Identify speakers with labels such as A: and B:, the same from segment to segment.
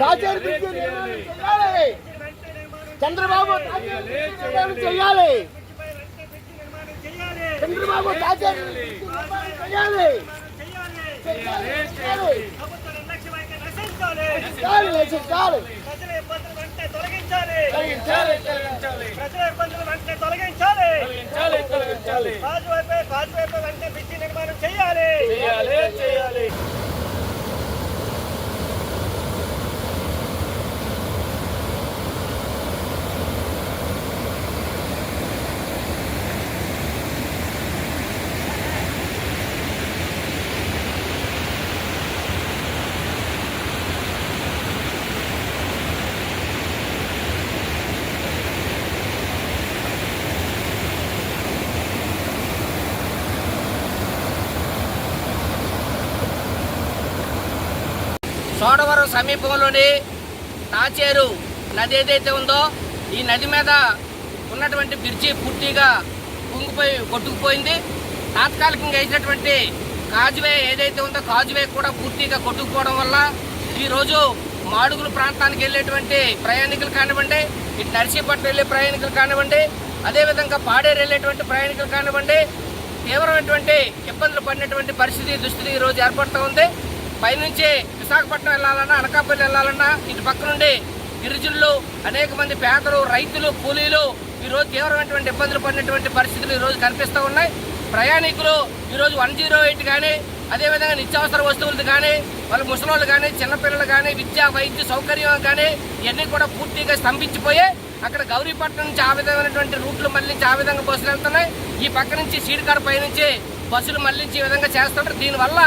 A: తాజేరు bridge నిర్మాణం చేయాలి. చంద్రబాబు తాజేరు నిర్మాణం చేయాలి. చంద్రబాబు తాజేరు చేయాలి.
B: తొలగించాలి. ప్రజల ఇబ్బందులు వెంటనే తొలగించాలి.
C: తొలగించాలి, తొలగించాలి.
B: కాజువైపై కాజువైపై వెంటనే బ్రిడ్జి నిర్మాణం చేయాలి
C: చేయాలి, చేయాలి.
D: సోడవరం సమీపంలోని తాచేరు నది ఏదైతే ఉందో ఈ నది మీద ఉన్నటువంటి బ్రిడ్జి పూర్తిగా కుంగిపోయి కొట్టుకుపోయింది. తాత్కాలికంగా వేసినటువంటి కాజువే ఏదైతే ఉందో కాజువే కూడా పూర్తిగా కొట్టుకుపోవడం వల్ల ఈరోజు మాడుగుల ప్రాంతానికి వెళ్ళేటువంటి ప్రయాణికులు కానివ్వండి ఇటు నర్సీపట్నం వెళ్ళే ప్రయాణికులు కానివ్వండి అదేవిధంగా పాడేరు వెళ్ళేటువంటి ప్రయాణికులు కానివ్వండి తీవ్రమైనటువంటి ఇబ్బందులు పడినటువంటి పరిస్థితి దుస్థితి ఈ రోజు ఏర్పడుతూ ఉంది. పైనుంచి విశాఖపట్నం వెళ్ళాలన్నా అనకాపల్లి వెళ్ళాలన్నా ఇటు పక్క నుండి గిరిజనులు అనేక మంది పేదలు రైతులు కూలీలు ఈరోజు తీవ్రమైనటువంటి ఇబ్బందులు పడినటువంటి పరిస్థితులు ఈ రోజు కనిపిస్తూ ఉన్నాయి. ప్రయాణికులు ఈరోజు వన్ జీరో ఎయిట్ కానీ అదేవిధంగా నిత్యావసర వస్తువులు కానీ వాళ్ళ ముసలోళ్ళు కానీ చిన్నపిల్లలు కానీ విద్యా వైద్య సౌకర్యం కానీ ఇవన్నీ కూడా పూర్తిగా స్తంభించిపోయాయి అక్కడ గౌరీపట్నం నుంచి ఆ విధమైనటువంటి రూట్లు మళ్ళించి ఆ విధంగా బస్సులు వెళ్తున్నాయి. ఈ పక్క నుంచి సీడ్కార్ పై నుంచి బస్సులు మళ్ళించి ఈ విధంగా చేస్తుంటారు. దీనివల్ల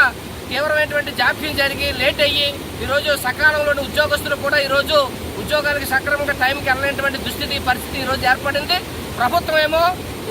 D: తీవ్రమైనటువంటి జాప్యం జరిగి లేట్ అయ్యి ఈరోజు సకాలంలోని ఉద్యోగస్తులు కూడా ఈరోజు ఉద్యోగానికి సక్రమంగా టైంకి వెళ్ళలేనటువంటి దుస్థితి పరిస్థితి ఈరోజు ఏర్పడింది. ప్రభుత్వం ఏమో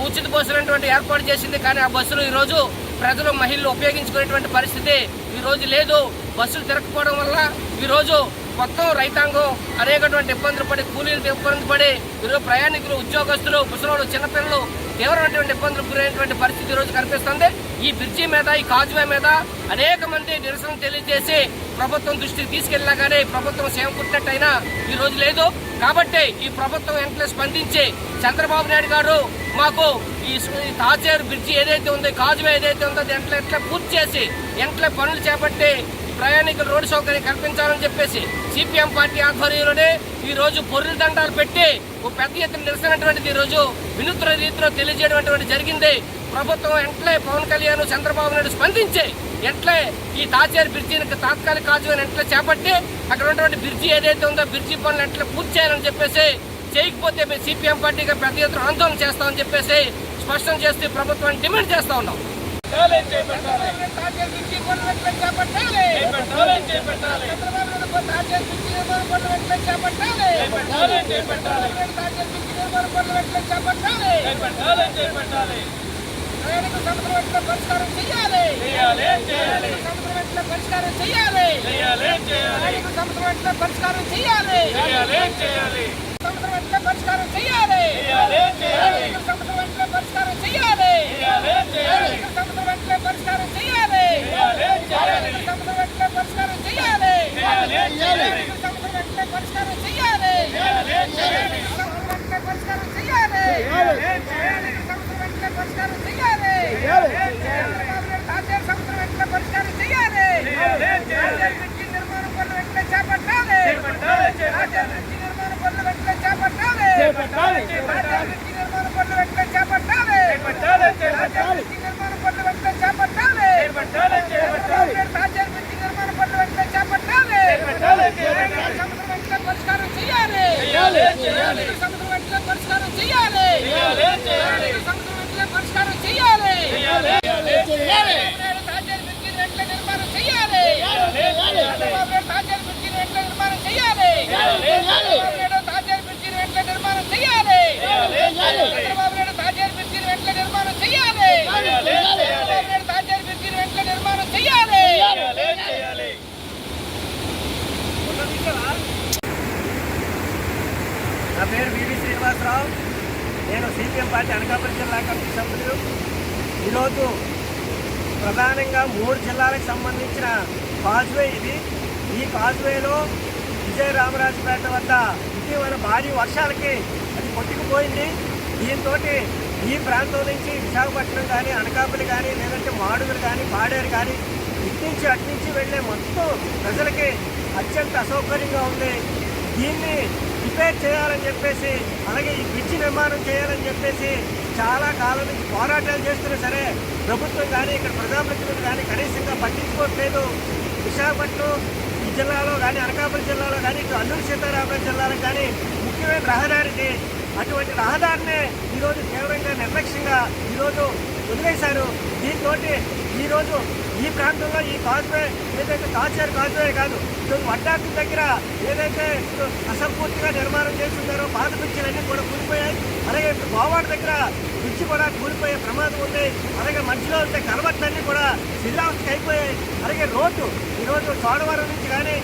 D: ఉచిత బస్సులు అనేటువంటి ఏర్పాటు చేసింది కానీ ఆ బస్సులు ఈరోజు ప్రజలు మహిళలు ఉపయోగించుకునేటువంటి పరిస్థితి ఈరోజు లేదు. బస్సులు తిరగకపోవడం వల్ల ఈరోజు మొత్తం రైతాంగం అనేకటువంటి ఇబ్బందులు పడి కూలీలు ఇబ్బంది పడి ఈరోజు ప్రయాణికులు ఉద్యోగస్తులు ముసలోళ్ళు చిన్నపిల్లలు తీవ్రమైనటువంటి ఇబ్బందులకు గురైనటువంటి పరిస్థితి ఈరోజు కనిపిస్తుంది. ఈ బ్రిడ్జి మీద ఈ కాజువే మీద అనేక మంది నిరసన తెలియజేసి ప్రభుత్వం దృష్టికి తీసుకెళ్ళగానే ప్రభుత్వం సేవకుట్టినట్టయినా ఈ రోజు లేదు. కాబట్టి ఈ ప్రభుత్వం వెంటనే స్పందించి చంద్రబాబు నాయుడు గారు మాకు ఈ తాజేరు బ్రిడ్జి ఏదైతే ఉందో కాజువే ఏదైతే ఉందో ఎంట్లో వెంటనే ఎట్లా పూర్తి చేసి వెంటనే పనులు చేపట్టి ప్రయాణికులు రోడ్డు సౌకర్యం కల్పించాలని చెప్పేసి సిపిఎం పార్టీ ఆధ్వర్యంలోనే ఈ రోజు దండాలు పెట్టి ఓ పెద్ద ఎత్తున నిరసనటువంటిది ఈ రోజు వినూత్న రీతిలో తెలియజేయడం జరిగింది. ప్రభుత్వం వెంటనే పవన్ కళ్యాణ్ చంద్రబాబు నాయుడు స్పందించి ఎట్లే ఈ తాచేరు బ్రిడ్జిని తాత్కాలిక కాజువని ఎట్లా చేపట్టి అక్కడ ఉన్నటువంటి బ్రిడ్జి ఏదైతే ఉందో బ్రిడ్జి పనులు ఎట్లా పూర్తి చేయాలని చెప్పేసి చేయకపోతే మేము సిపిఎం పార్టీగా పెద్ద ఎత్తున ఆందోళన చేస్తామని చెప్పేసి స్పష్టం చేస్తూ ప్రభుత్వాన్ని డిమాండ్ చేస్తా ఉన్నాం.
C: చేపట్టాలి.
D: తాచేరు బ్రిడ్జి పనులు ఎట్లా చేపట్టాలి
C: చేపట్టాలి, చేపట్టాలి.
D: చంద్రబాబు నాయుడు తాచేరు బ్రిడ్జి నిర్మాణ పనులు ఎట్లా చేపట్టాలి
C: చేపట్టాలి, చేపట్టాలి.
D: తాచేరు బ్రిడ్జి నిర్మాణ పనులు ఎట్లా చేపట్టాలి
C: చేపట్టాలి, చేపట్టాలి.
D: ప్రయాణికుల సమస్యల వెంటనే పరిష్కారం చేయాలి
C: చేయాలి, చేయాలి.
D: సమస్యల వెంటనే పరిష్కారం చేయాలి
C: చేయాలి, చేయాలి.
D: ప్రయాణికుల సమస్యల వెంటనే పరిష్కారం చేయాలి
C: చేయాలి, చేయాలి.
D: సమస్యల వెంటనే పరిష్కారం చేయాలి
C: చేయాలి, చేయాలి.
D: ప్రయాణికుల సమస్యల వెంటనే పరిష్కారం చేయాలి
C: చేయాలి, చేయాలి.
D: ప్రయాణికుల సమస్యల వెంటనే పరిష్కారం చేయాలి
C: చేయాలి, చేయాలి.
D: ప్రయాణికుల సమస్యల వెంటనే పరిష్కారం చేయాలి
C: చేయాలి, చేయాలి.
D: ప్రయాణికుల సమస్యల వెంటనే పరిష్కారం చేయాలి
C: చేయాలి, చేయాలి.
D: ప్రయాణికుల సమస్యల వెంటనే పరిష్కారం చేయాలి
B: నా పేరు వివి శ్రీనివాసరావు. నేను సిపిఎం పార్టీ అనకాపల్లి జిల్లా కమిటీ సభ్యులు. ఈరోజు ప్రధానంగా మూడు జిల్లాలకు సంబంధించిన కాజ్వే ఇది. ఈ కాజ్వేలో విజయ రామరాజపేట వద్ద ఇటీవల భారీ వర్షాలకి అది కొట్టుకుపోయింది. దీంతో ఈ ప్రాంతం నుంచి విశాఖపట్నం కానీ అనకాపల్లి కానీ లేదంటే మాడుగులు కానీ పాడేరు కానీ ఇటు నుంచి అటు నుంచి వెళ్ళే మొత్తం ప్రజలకి అత్యంత అసౌకర్యంగా ఉంది. దీన్ని రిపేర్ చేయాలని చెప్పేసి అలాగే ఈ బ్రిడ్జ్ నిర్మాణం చేయాలని చెప్పేసి చాలా కాలం నుంచి పోరాటాలు చేస్తున్నా సరే ప్రభుత్వం కానీ ఇక్కడ ప్రజాప్రతినిధులు కానీ కనీసంగా పట్టించుకోవట్లేదు విశాఖపట్నం ఈ జిల్లాలో కానీ అనకాపల్లి జిల్లాలో కానీ ఇటు అల్లూరు సీతారామరాజు జిల్లాలో కానీ ముఖ్యమైన రహదారికి అటువంటి రహదారినే ఈరోజు తీవ్రంగా నిర్లక్ష్యంగా ఈరోజు వదిలేశారు. దీంతో ఈరోజు ఈ ప్రాంతంలో ఈ కాజ్వే ఏదైతే తాచారు కాజ్వే కాదు ఈరోజు వడ్డాకు దగ్గర ఏదైతే అసంపూర్తిగా నిర్మాణం చేస్తున్నారో పాత బ్రిడ్జిలన్నీ కూడా కూలిపోయాయి. అలాగే ఇప్పుడు గోవాడ దగ్గర బ్రిడ్జి కూడా కూలిపోయే ప్రమాదం ఉంది. అలాగే మధ్యలో ఉండే కలవట్లన్నీ కూడా శిథిలావస్థకి అయిపోయాయి. అలాగే రోడ్డు ఈరోజు చోడవరం నుంచి కానీ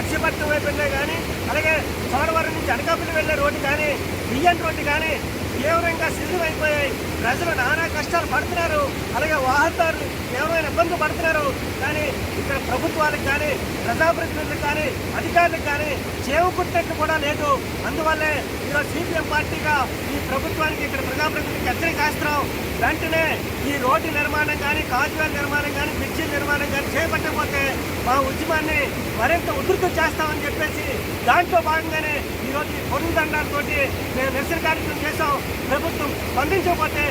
B: నర్సీపట్నం వైపు వెళ్ళే కానీ అలాగే చోడవరం నుంచి అనకాపల్లి వెళ్ళే రోడ్డు కానీ బియ్యం రోడ్డు కానీ తీవ్రంగా శిథిలమైపోయాయి ప్రజలు నానా కష్టాలు పడుతున్నారు. అలాగే వాహనదారులు తీవ్రమైన ఇబ్బందులు పడుతున్నారు. కానీ ఇక్కడ ప్రభుత్వాలకు కానీ ప్రజాప్రతినిధులకు కానీ అధికారులకు కానీ చేవుకుట్టట్టు కూడా లేదు. అందువల్లే ఈరోజు సిపిఎం పార్టీగా ఈ ప్రభుత్వానికి ఇక్కడ ప్రజాప్రతినిధులకు హెచ్చరిక చేస్తున్నాం. వెంటనే ఈ రోడ్డు నిర్మాణం కానీ కాజువేల నిర్మాణం కానీ బ్రిడ్జ్ నిర్మాణం కానీ చేపట్టకపోతే మా ఉద్యమాన్ని మరింత ఉధృతం చేస్తామని చెప్పేసి దాంట్లో భాగంగానే ఈరోజు ఈ పొరుగు దండాలతోటి మేము నిరసన కార్యక్రమం చేసాం ప్రభుత్వం స్పందించకపోతే